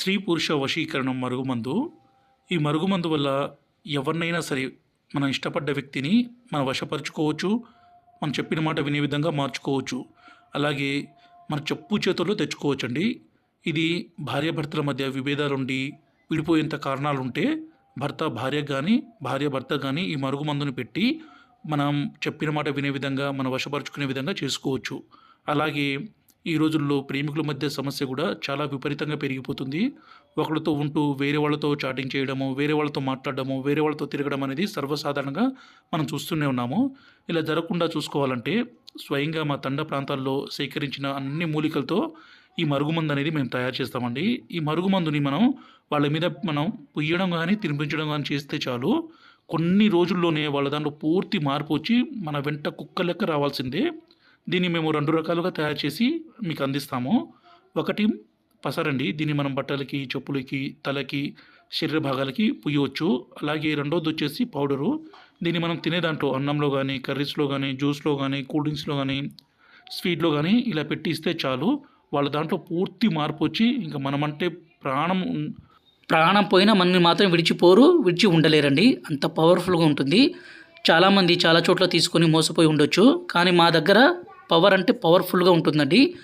స్త్రీ పురుష వశీకరణం మరుగుమందు ఈ మరుగుమందు వల్ల ఎవరినైనా సరే మనం ఇష్టపడ్డ వ్యక్తిని మనం వశపరుచుకోవచ్చు మనం చెప్పిన మాట వినే విధంగా మార్చుకోవచ్చు. అలాగే మన చెప్పు చేతుల్లో తెచ్చుకోవచ్చండి. ఇది భార్యాభర్తల మధ్య విభేదాలుండి విడిపోయేంత కారణాలు ఉంటే భర్త భార్య కానీ భార్య భర్త కానీ ఈ మరుగుమందుని పెట్టి మనం చెప్పిన మాట వినే విధంగా మనం వశపరుచుకునే విధంగా చేసుకోవచ్చు. అలాగే ఈ రోజుల్లో ప్రేమికుల మధ్య సమస్య కూడా చాలా విపరీతంగా పెరిగిపోతుంది. ఒకరితో ఉంటూ వేరే వాళ్ళతో చాటింగ్ చేయడము వేరే వాళ్ళతో మాట్లాడడము వేరే వాళ్ళతో తిరగడం అనేది సర్వసాధారణంగా మనం చూస్తూనే ఉన్నాము. ఇలా జరగకుండా చూసుకోవాలంటే స్వయంగా మా తండ ప్రాంతాల్లో సేకరించిన అన్ని మూలికలతో ఈ మరుగుమందు అనేది మేము తయారు చేస్తామండి. ఈ మరుగుమందుని మనం వాళ్ళ మీద మనం పుయ్యడం కానీ తినిపించడం కానీ చేస్తే చాలు. కొన్ని రోజుల్లోనే వాళ్ళ దాంట్లో పూర్తి మార్పు వచ్చి మన వెంట కుక్క లెక్క రావాల్సిందే. దీన్ని మేము రెండు రకాలుగా తయారు చేసి మీకు అందిస్తాము. ఒకటి పసరండి దీన్ని మనం బట్టలకి చెప్పులకి తలకి శరీర భాగాలకి పుయ్యవచ్చు అలాగే రెండోది వచ్చేసి పౌడరు. దీన్ని మనం తినే దాంట్లో అన్నంలో కానీ కర్రీస్లో కానీ జ్యూస్లో కానీ కూల్ డ్రింక్స్లో కానీ స్వీట్లో కానీ ఇలా పెట్టి ఇస్తే చాలు. వాళ్ళ దాంట్లో పూర్తి మార్పు వచ్చి ఇంకా మనమంటే ప్రాణం ప్రాణం పోయినా మనల్ని మాత్రం విడిచిపోరు విడిచి ఉండలేరండి. అంత పవర్ఫుల్గా ఉంటుంది. చాలామంది చాలా చోట్ల తీసుకొని మోసపోయి ఉండొచ్చు. కానీ మా దగ్గర పవర్ అంటే పవర్ఫుల్గా ఉంటుందండి.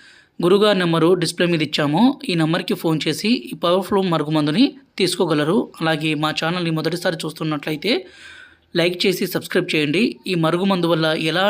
గురుగారి నెంబరు డిస్ప్లే మీద ఇచ్చాము. ఈ నెంబర్కి ఫోన్ చేసి ఈ పవర్ఫుల్ మరుగుమందుని తీసుకోగలరు. అలాగే మా ఛానల్ని మొదటిసారి చూస్తున్నట్లయితే లైక్ చేసి సబ్స్క్రైబ్ చేయండి. ఈ మరుగుమందు వల్ల ఎలా